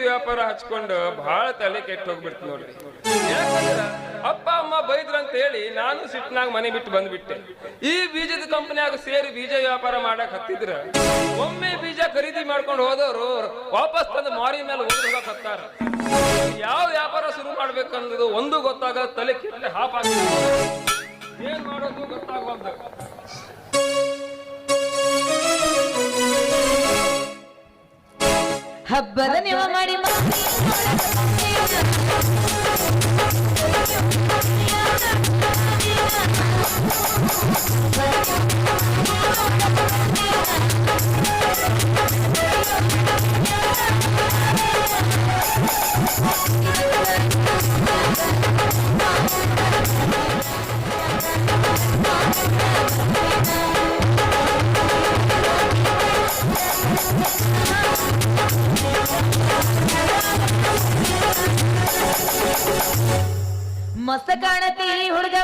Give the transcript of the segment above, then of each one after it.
ವ್ಯಾಪಾರ ಹಚ್ಕೊಂಡು ಬಹಳ ತಲೆ ಕೆಟ್ಟ ಹೋಗ್ಬಿಡ್ತು ನೋಡ್ರಿ. ಯಾಕಂದ್ರ ಅಪ್ಪ, ಅಮ್ಮ ಬೈದ್ರಂತ ಹೇಳಿ ನಾನು ಸಿಟ್ನಾಗ ಮನೆ ಬಿಟ್ಟು ಬಂದ್ಬಿಟ್ಟೆ. ಈ ಬೀಜದ ಕಂಪನಿಯಾಗ ಸೇರಿ ಬೀಜ ವ್ಯಾಪಾರ ಮಾಡಕ್ ಹತ್ತಿದ್ರ ಒಮ್ಮೆ ಬೀಜ ಖರೀದಿ ಮಾಡ್ಕೊಂಡು ಹೋದವರು ವಾಪಸ್ ತಂದು ಮಾರಿ ಮೇಲೆ ಓದ್ ಹತ್ತಾರ. ಯಾವ ವ್ಯಾಪಾರ ಶುರು ಮಾಡ್ಬೇಕನ್ನೋದು ಒಂದು ಗೊತ್ತಾಗ ತಲೆ ಕೆಟ್ಟ ಹಾಪ್ ಏನ್ ಮಾಡೋದು ಗೊತ್ತಾಗಬಾರ್ದು ಹಬ್ಬದ ಮಾಡಿ ಮಾಡಿ ಮಸ್ತ ಕಾಣತಿ ಹುಡುಗ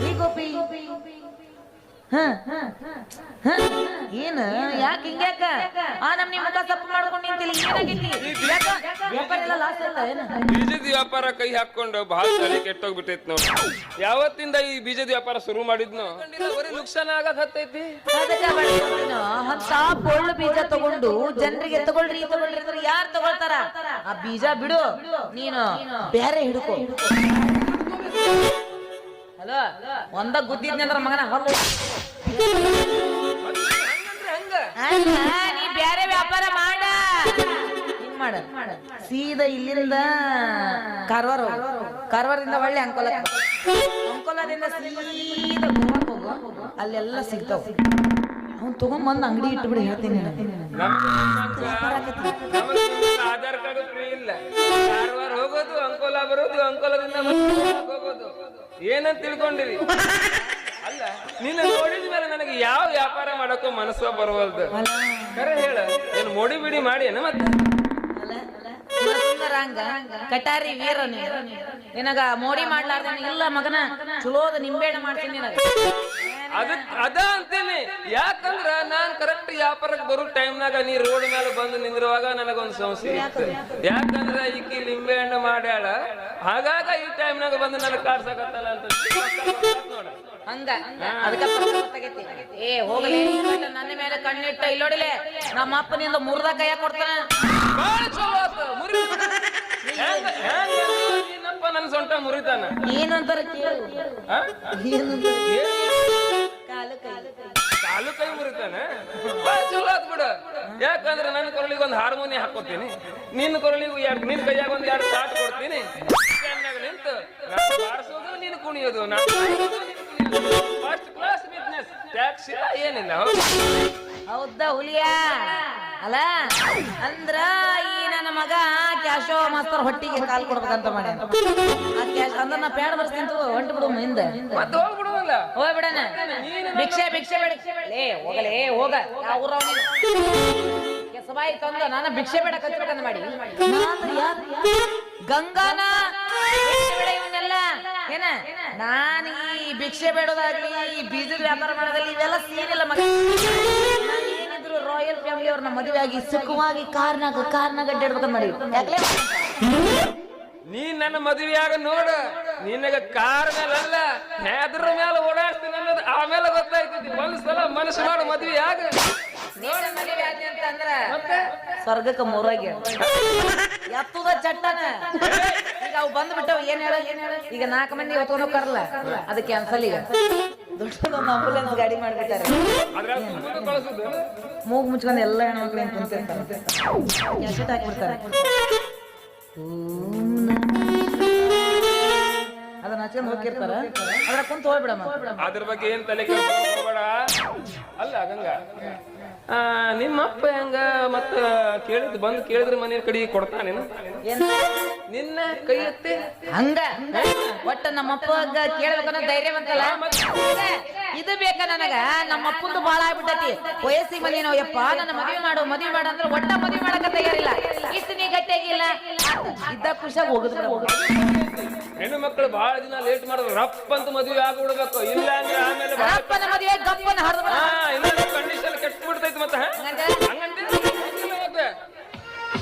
ಈ ಗೋಪಿ ಹ ಹ ಏನ? ಯಾಕೆ ಹಿಂಗ್ಯಾಕ ಆ ನಮ್ ನಿಮ್ ಮುಖ ಸಪ್ಪು ಮಾಡ್ಕೊಂಡು ನಿಂತಿಲ್ಲ. ಏನಾಗೈತಿ ಯಾಕ? ವ್ಯಾಪಾರ ಎಲ್ಲ ಲಾಸ್ ಆಯ್ತಾ ಏನ? ಬೀಜದ ವ್ಯಾಪಾರ ಕೈ ಹಾಕೊಂಡು ಬಹಳ ತಲೆ ಕೆಟ್ಟೋಗ್ಬಿಟ್ಟೈತ್ ನೋಡಿ. ಯಾವತ್ತಿಂದ ಈ ಬೀಜದ ವ್ಯಾಪಾರ ಶುರು ಮಾಡಿದ್ನು? ಬರೀ ನುಕ್ಸಾನ ಆಗಕ್ ಹತ್ತೈತಿ. ಅದಕ್ಕ ಬಡ್ಕೊಂಡ್ನು, ಅಂತ ಪೊಳ್ಳು ಬೀಜ ತಗೊಂಡು ಜನರಿಗೆ ತಗೊಳ್ರಿ ತಗೊಳ್ರಿ ಅಂದ್ರೆ ಯಾರು ತಗೊಳ್ತಾರ? ಆ ಬೀಜ ಬಿಡು. ನೀನು ಬೇರೆ ಹಿಡ್ಕೊ. ಹಲೋ? ಒಂದ ಗುದ್ದಿದ್ನಂದ್ರ ಮಗನ ಹೊಲ ನೀ ಬೇರೆ ವ್ಯಾಪಾರ ಮಾಡ. ಹಿಂಗ್ ಸೀದಾ ಇಲ್ಲಿಂದ ಕಾರವಾರ. ಕಾರವಾರದಿಂದ ಒಳ್ಳೆ ಅಂಕೋಲ ಅಂಕೋಲದಿಂದ ಸೀದಾ ಅಲ್ಲೆಲ್ಲ ಸಿಗ್ತಾವ. ಅವ್ನು ತಗೊಂಬಂದು ಅಂಗಡಿ ಇಟ್ಬಿಡಿ ಹೇಳ್ತೀನಿ. ಆಧಾರ್ ಕಾರ್ಡ್ ಇಲ್ಲ. ಕಾರವಾರ ಹೋಗೋದು, ಅಂಕೋಲ ಬರೋದು, ಅಂಕೋಲದಿಂದ ಏನಂತ ತಿಳ್ಕೊಂಡಿರಿ? ಅಲ್ಲ, ನಿನ್ನ ನೋಡಿದ ನನಗೆ ಯಾವ ವ್ಯಾಪಾರ ಮಾಡಕ್ಕೂ ಮನಸ್ಸು ಬರುವಲ್ದು. ಕರೆ ಹೇಳ. ಏನು ಮೋಡಿ ಬಿಡಿ ಮಾಡಿ ಏನ ಮತ್ತೆ ಕಟಾರಿ ವೀರ ನೀನು. ನಿನಗ ಮೋಡಿ ಮಾಡ್ಲಾರ್ದ ಇಲ್ಲ ಮಗನ. ಚಲೋದ ನಿಂಬೆಣ್ಣ ಮಾಡ್ತೀನಿ ನಿನಗ. ಅದ ಅದ ಅಂತೀನಿ. ಯಾಕಂದ್ರ ನಾನ್ ಕರೆಕ್ಟ್ ವ್ಯಾಪಾರಕ್ಕೆ ಬರೋ ಟೈಮ್ನಾಗ ನೀ ರೋಡ್ ಮೇಲೆ ಬಂದು ನಿಂದಿರುವಾಗ ನನಗೊಂದು ಸಮಸ್ಯೆ ಇತ್ತು ಯಾಕಂದ್ರ ಈಕಿ ಲಿಂಬೆ ಹಣ್ಣು ಮಾಡ್ಯಾಳ. ಹಾಗಾಗ ಈ ಟೈಮ್ನಾಗ ಬಂದು ನನಗೆ ಕಾರ್ಸಕತ್ತಲ್ಲ ಅಂತ. ಹಂಗ ಅದಕ್ಕ ಏ ಹೋಗಲಿ. ನನ್ನ ಮೇಲೆ ಕಣ್ಣಿಟ್ಟ ಇಲ್ಲೋಡಿಲೆ ನಮ್ಮ ಅಪ್ಪನಿಂದ ಮುರ್ದ ಕೈಯ ಕೊಡ್ತಾನ. ನಿನ್ನಪ್ಪ ನನ್ನ ಸೊಂಟ ಮುರಿತಾನ? ಏನು ಅಂತಾರ ಕೇಳು? ಕಾಲು ಕೈ. ಕಾಲು ಕೈ ಮುರಿತಾನ? ಚಲೋ ಆತ್ ಬಿಡು. ಯಾಕಂದ್ರೆ ನನ್ನ ಕೊರಳಿಗೆ ಒಂದು ಹಾರ್ಮೋನಿ ಹಾಕೋತೀನಿ ನಿನ್ನ ಕೊರಳಿಗೆ ಎರಡು ನಿನ್ನ ಕೈಯಾಗ ಒಂದು ಎರಡು ಸಾಟ್ ಕೊಡ್ತೀನಿ. ನಿಂತು ನಾನು ಬಾರಿಸೋದು ನೀನು ಕುಣಿಯೋದು. ನಾನು ಫಸ್ಟ್ ಕ್ಲಾಸ್ ಬಿಸ್ನೆಸ್ ಟ್ಯಾಕ್ಸ್ ಇಲ್ಲ ಏನಿಲ್ಲ ಹೌದಾ. ಹುಲಿಯಾ? ಅಲ್ಲ ಅಂದ್ರ ಈ ನನ್ನ ಮಗ ಕ್ಯಾಶೋ ಮಾಸ್ತರ್ ಹೊಟ್ಟಿಗೆ ಕಾಲ್ ಕೊಡ್ಬೇಕಂತ ಮಾಡಿ ಕ್ಯಾಶ್ ಅಂದ್ರ ನಾ ಪ್ಯಾಡ್ ಬರ್ಸ್ತೀನಿ ಹೊಂಟು ಬಿಡು ಹಿಂದೆ ಮತ್ತೆ ಹೋಗ್ಬಿಡುವಲ್ಲ? ಹೋಗ್ ಬಿಡಣ ಭಿಕ್ಷೆ ಭಿಕ್ಷೆ ಬೇಡ. ಲೇ ಹೋಗಲೇ ಹೋಗ. ಯಾವ ಊರವ ನೀನು ಕೆಸಬಾಯಿ ತಂದ ನಾನು ಭಿಕ್ಷೆ ಬೇಡ ಕಚ್ಬೇಕಂತ ಮಾಡಿ. ಗಂಗಾನ ಭಿಕ್ಷೆ ಏನ? ನಾನು ಈ ಭಿಕ್ಷೆ ಬೇಡೋದಾಗ್ಲಿ, ಈ ಬೀಜದ ವ್ಯಾಪಾರ ಮಾಡೋದಾಗ್ಲಿ, ಇವೆಲ್ಲ ಸೀರಿಯಲ್ಲ ಮಗ. ಏನಿದ್ರು ರಾಯಲ್ ಫ್ಯಾಮಿಲಿ ಅವ್ರನ್ನ ಮದುವೆ ಆಗಿ ಸುಖವಾಗಿ ಕಾರ್ನಾಗ ಕಾರ್ನಾಗ ಅಡ್ಡಾಡ್ಬೇಕಂತ ಮಾಡಿ ನೀ ನನ್ನ ಮದುವೆಯಾಗ ನೋಡ, ನಿನಗ ಕಾರ್ ಮೇಲಲ್ಲ ಹೆದ್ರ ಮೇಲೆ ಓಡಾಡ್ತೀನಿ ಅನ್ನೋದು ಆಮೇಲೆ ಗೊತ್ತಾಯ್ತದೆ. ಒಂದ್ಸಲ ಮನಸ್ಸು ಮಾಡು ಮದುವೆ ಆಗ ನೀನ್ ಮದುವೆ ಆದ್ನಿ ಅಂತಂದ್ರ. ಸ್ವರ್ಗಕ್ಕ ಮೂರಾಗಿ ಎತ್ತದ ಚಟ್ಟನ. ಈಗ ಅವು ಬಂದ್ಬಿಟ್ಟವ್ ಏನ್ ಹೇಳ ಈಗ ನಾಲ್ಕು ಮಂದಿ ಹೊತ್ಕೊಂಡು ಹೋಗ್ತಾರಲ್ಲ ಅದಕ್ಕೆ ಕ್ಯಾನ್ಸಲ್ ಈಗ. ದೊಡ್ಡದೊಂದು ಆಂಬುಲೆನ್ಸ್ ಗಾಡಿ ಮಾಡ್ಬಿಟ್ಟಾರೆ. ಮೂಗು ಮುಚ್ಕೊಂಡು ಎಲ್ಲ ಹೆಣ್ಮಕ್ಳು ಕುಂತಿರ್ತಾರೆ. ಹಾಕ್ಬಿಡ್ತಾರೆ. ಅದನ್ನ ಹಚ್ಕೊಂಡು ಹೋಗಿರ್ತಾರ ಅದ್ರ ಕುಂತ ಹೋಗ್ಬಿಡಮ್ಮ. ಅದ್ರ ಬಗ್ಗೆ ಏನ್ ತಲೆ ಅಲ್ಲ ಗಂಗಾ. ನಿಮ್ಮ ಅಪ್ಪ ಹೆಂಗ ಮತ್ತ ಕೇಳಿದ್ ಬಂದು ಕೇಳಿದ್ರೆ ಮನೆ ಕಡೆ ಕೊಡ್ತಾನೆ ನಿನ್ನ ಕೈ ಎತ್ತಿ ಹಂಗ? ಒಟ್ಟ ನಮ್ಮಪ್ಪ ಕೇಳ್ಬೇಕನ್ನೋ ಧೈರ್ಯ ಬಂತಲ್ಲ ಇದು ಬೇಕ ನನಗ? ನಮ್ಮ ಅಪ್ಪಂದು ಬಾಳ ಆಗ್ಬಿಟ್ಟತಿ. ವಯಸ್ಸಿಗೆ ಬಂದಿ ನಾವು ಯಪ್ಪ ನನ್ನ ಮದುವೆ ಮಾಡು ಮದುವೆ ಮಾಡು ಅಂದ್ರೆ ಒಟ್ಟ ಮದುವೆ ಮಾಡಕ ತಯಾರಿಲ್ಲ. ಇಷ್ಟು ನೀ ಗಟ್ಟಿಯಾಗಿಲ್ಲ. ಇದ್ದ ಖುಷಿಯಾಗಿ ಹೋಗುದ್ರ ಹೆಣ್ಣು ಮಕ್ಕಳು ಬಹಳ ದಿನ ಲೇಟ್ ಮಾಡಿದ್ರು ರಪ್ಪ ಅಂತ ಮದುವೆ ಆಗ್ಬಿಡ್ಬೇಕು ಇಲ್ಲ ಅಂದ್ರೆ ಆಮೇಲೆ ಅಪ್ಪನ ಮದುವೆ ಗಪ್ಪನ ಆ, मत है।